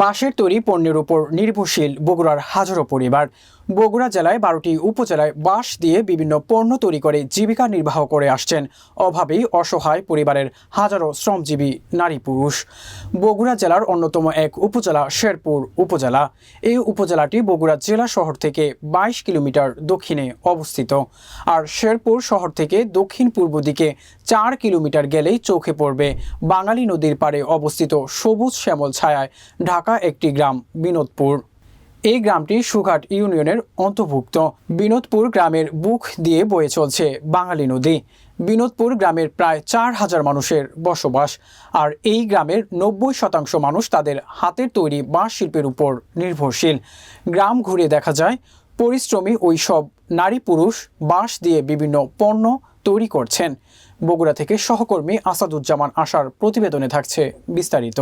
বাঁশের তৈরি পণ্যের উপর নির্ভরশীল বগুড়ার হাজারো পরিবার। বগুড়া জেলায় বারোটি উপজেলায় বাঁশ দিয়ে বিভিন্ন পণ্য তৈরি করে জীবিকা নির্বাহ করে আসছেন। অভাবেই অসহায় পরিবারের হাজারো শ্রমজীবী নারী পুরুষ। বগুড়া জেলার অন্যতম এক উপজেলা শেরপুর উপজেলা। এই উপজেলাটি বগুড়া জেলা শহর থেকে বাইশ কিলোমিটার দক্ষিণে অবস্থিত। আর শেরপুর শহর থেকে দক্ষিণ পূর্ব দিকে চার কিলোমিটার গেলেই চোখে পড়বে। বাঙালি নদীর পাড়ে অবস্থিত সবুজ শ্যামল ছায়ায় ঢাকা একটি গ্রাম, বিনোদপুর। এই গ্রামটি সুঘাট ইউনিয়নের অন্তর্ভুক্ত। বিনোদপুর গ্রামের বুক দিয়ে বয়ে চলছে বাঙালি নদী। বিনোদপুর গ্রামের প্রায় চার হাজার মানুষের বসবাস, আর এই গ্রামের নব্বই শতাংশ মানুষ তাদের হাতের তৈরি বাঁশ শিল্পের উপর নির্ভরশীল। গ্রাম ঘুরে দেখা যায়, পরিশ্রমী ওই সব নারী পুরুষ বাঁশ দিয়ে বিভিন্ন পণ্য তৈরি করছেন। বগুড়া থেকে সহকর্মী আসাদুজ্জামান আসার প্রতিবেদনে থাকছে বিস্তারিত।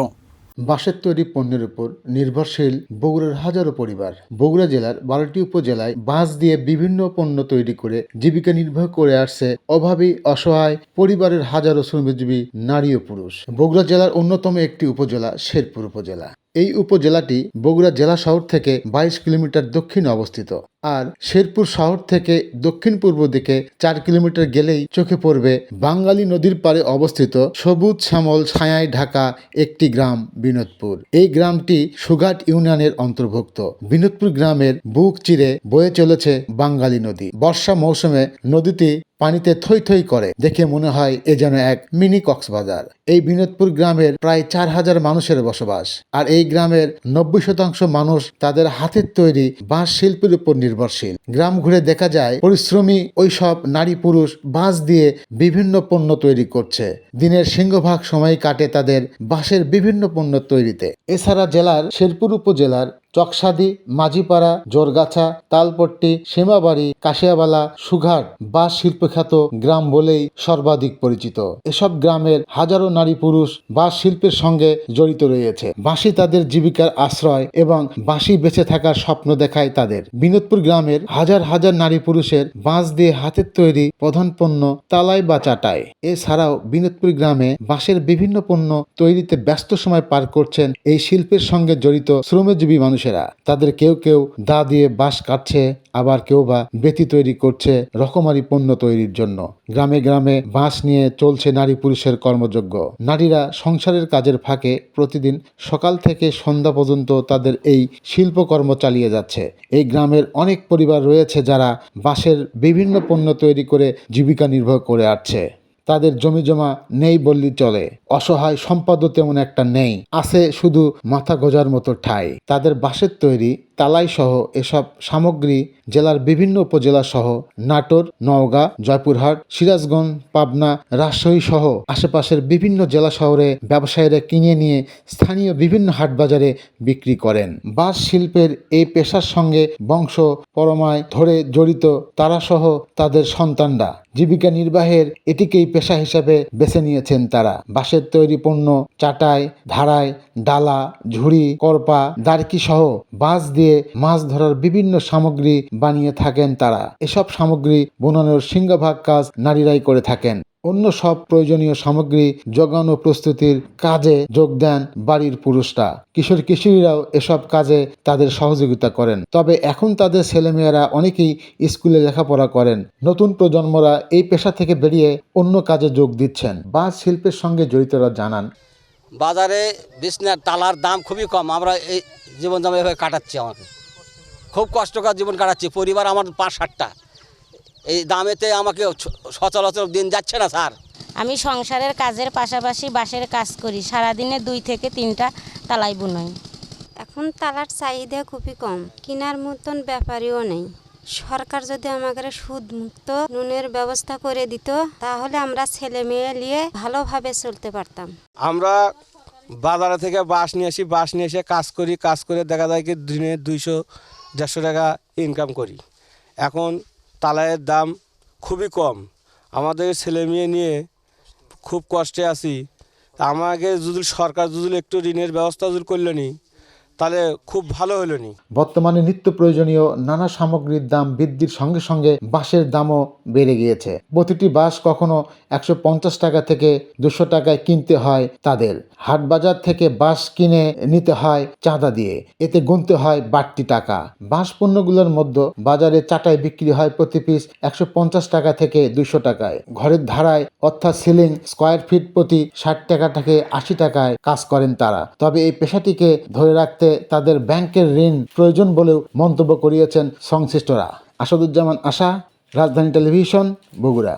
বাঁশের তৈরি পণ্যের উপর নির্ভরশীল বগুড়ার হাজারো পরিবার। বগুড়া জেলার বারোটি উপজেলায় বাঁশ দিয়ে বিভিন্ন পণ্য তৈরি করে জীবিকা নির্বাহ করে আসছে অভাবী, অসহায়, পরিবারের হাজারো শ্রমজীবী নারী ও পুরুষ। বগুড়া জেলার অন্যতম একটি উপজেলা শেরপুর উপজেলা। এই উপজেলাটি বগুড়া জেলা শহর থেকে বাইশ কিলোমিটার দক্ষিণে অবস্থিত। আর শেরপুর শহর থেকে দক্ষিণ পূর্ব দিকে চার কিলোমিটার গেলেই চোখে পড়বে বাঙালি নদীর পাড়ে অবস্থিত সবুজ শ্যামল ছায়ায় ঢাকা একটি গ্রাম, বিনোদপুর। এই গ্রামটি সুঘাট ইউনিয়নের অন্তর্ভুক্ত। বিনোদপুর গ্রামের বুক চিরে বয়ে চলেছে বাঙালি নদী। বর্ষা মৌসুমে নদীটি পানিতে থই থই করে। দেখে মনে হয় এ যেন এক মিনি কক্সবাজার। এই বিনোদপুর গ্রামের প্রায় চার হাজার মানুষের বসবাস। আর এই গ্রামের নব্বই শতাংশ মানুষ তাদের হাতের তৈরি বাঁশ শিল্পের উপর নির্ভরশীল। গ্রাম ঘুরে দেখা যায়, পরিশ্রমী ওইসব নারী পুরুষ বাঁশ দিয়ে বিভিন্ন পণ্য তৈরি করছে। দিনের সিংহভাগ সময় কাটে তাদের বাঁশের বিভিন্ন পণ্য তৈরিতে। এছাড়া জেলার শেরপুর উপজেলার চকসাদি, মাঝিপাড়া, জোরগাছা, তালপট্টি, সীমাবাড়ি, কাশিয়াবালা, সুঘাট বাঁশ শিল্পখ্যাত গ্রাম বলেই সর্বাধিক পরিচিত। এসব গ্রামের হাজারো নারী পুরুষ বাঁশ শিল্পের সঙ্গে জড়িত রয়েছে। বাঁশি তাদের জীবিকার আশ্রয় এবং বাঁশি বেঁচে থাকার স্বপ্ন দেখায় তাদের। বিনোদপুর গ্রামের হাজার হাজার নারী পুরুষের বাঁশ দিয়ে হাতের তৈরি প্রধান পণ্য তালাই বা চাটাই। এছাড়াও বিনোদপুর গ্রামে বাঁশের বিভিন্ন পণ্য তৈরিতে ব্যস্ত সময় পার করছেন এই শিল্পের সঙ্গে জড়িত শ্রমজীবী মানুষেরা তাদের কেউ কেউ দা দিয়ে বাঁশ কাটছে, আবার কেউ বা বেতি তৈরি করছে রকমারি পণ্য তৈরির জন্য। গ্রামে গ্রামে বাঁশ নিয়ে চলছে নারী পুরুষের কর্মযজ্ঞ। নারীরা সংসারের কাজের ফাঁকে প্রতিদিন সকাল থেকে সন্ধ্যা পর্যন্ত তাদের এই শিল্পকর্ম চালিয়ে যাচ্ছে। এই গ্রামের অনেক পরিবার রয়েছে যারা বাঁশের বিভিন্ন পণ্য তৈরি করে জীবিকা নির্বাহ করে আসছে। তাদের জমি জমা নেই বললেই চলে। অসহায় সম্পদও তেমন একটা নেই। আছে শুধু মাথা গোজার মতো ঠাই। তাদের বাঁশের তৈরি তালাই সহ এসব সামগ্রী জেলার বিভিন্ন উপজেলা সহ নাটোর, নওগাঁ, জয়পুরহাট, সিরাজগঞ্জ, পাবনা, রাজশাহী সহ আশেপাশের বিভিন্ন জেলা শহরে ব্যবসায়ীরা কিনে নিয়ে স্থানীয় বিভিন্ন হাট বাজারে বিক্রি করেন। বাঁশ শিল্পের এই পেশার সঙ্গে বংশ, পরমায় ধরে জড়িত তারা সহ তাদের সন্তানরা। জীবিকা নির্বাহের এটিকেই পেশা হিসাবে বেছে নিয়েছেন তারা। বাঁশের তৈরি পণ্য, চাটাই ধারায় ডালা, ঝুড়ি করপা দারকি সহ বাঁশ দিয়ে মাছ ধরার বিভিন্ন সামগ্রী বানিয়ে থাকেন তারা। এসব সামগ্রী বোনানোর সিংহভাগ কাজ নারীরাই করে থাকেন। অন্য সব প্রয়োজনীয় সামগ্রী যোগান ও প্রস্তুতির কাজে যোগ দেন বাড়ির পুরুষরা। কিশোর কিশোরীরাও এসব কাজে তাদের সহযোগিতা করেন। তবে এখন তাদের ছেলেমেয়েরা অনেকেই স্কুলে লেখাপড়া করেন। নতুন প্রজন্মরা এই পেশা থেকে বেরিয়ে অন্য কাজে যোগ দিচ্ছেন। বা শিল্পের সঙ্গে জড়িতরা জানান, বাজারে বিছনার তালার দাম খুবই কম। আমরা এই জীবন জামা এভাবে কাটাচ্ছি আমাকে। খুব কষ্টকর জীবন কাটাচ্ছি পরিবার আমার পাঁচ ষাটটা এই দামেতে আমাকে স- সচরাচর দিন যাচ্ছে না স্যার। আমি সংসারের কাজের পাশাপাশি বাঁশের কাজ করি সারাদিনে দুই থেকে তিনটা তালাই বুনই। এখন তালার চাহিদা খুবই কম কেনার মতন ব্যাপারীও নেই। সরকার যদি আমাদের সুদ মুক্ত নুনের ব্যবস্থা করে দিত তাহলে আমরা ছেলে মেয়ে নিয়ে ভালোভাবে চলতে পারতাম। আমরা বাজারে থেকে বাঁশ নিয়ে আসি, বাঁশ নিয়ে এসে কাজ করি, কাজ করে দেখা যায় কি দিনে দুইশো, দেড়শো টাকা ইনকাম করি। এখন তালায়ের দাম খুবই কম। আমাদের ছেলে মেয়ে নিয়ে খুব কষ্টে আছি। আমাকে যদি সরকার যদি একটু ঋণের ব্যবস্থা যদি করল নি তাহলে খুব ভালো হলো নি। বর্তমানে নিত্য প্রয়োজনীয় নানা সামগ্রীর দাম বৃদ্ধির সঙ্গে সঙ্গে বাঁশের দামও বেড়ে গিয়েছে। প্রতিটি বাঁশ কখনো একশো পঞ্চাশ টাকা থেকে দুশো টাকায় কিনতে হয় তাদের। হাট বাজার থেকে বাঁশ কিনে নিতে হয় চাঁদা দিয়ে। এতে গুনতে হয় বাড়তি টাকা। বাঁশ পণ্যগুলোর মধ্যে বাজারে চাটাই বিক্রি হয় প্রতি পিস একশো পঞ্চাশ টাকা থেকে দুশো টাকায়। ঘরের ধারায় অর্থাৎ সিলিং স্কোয়ার ফিট প্রতি ষাট টাকা থেকে আশি টাকায় কাজ করেন তারা। তবে এই পেশাটিকে ধরে রাখতে তাদের ব্যাংকের ঋণ প্রয়োজন বলেও মন্তব্য করিয়েছেন সংশ্লিষ্টরা। আসাদুজ্জামান আশা রাজধানী টেলিভিশন বগুড়া।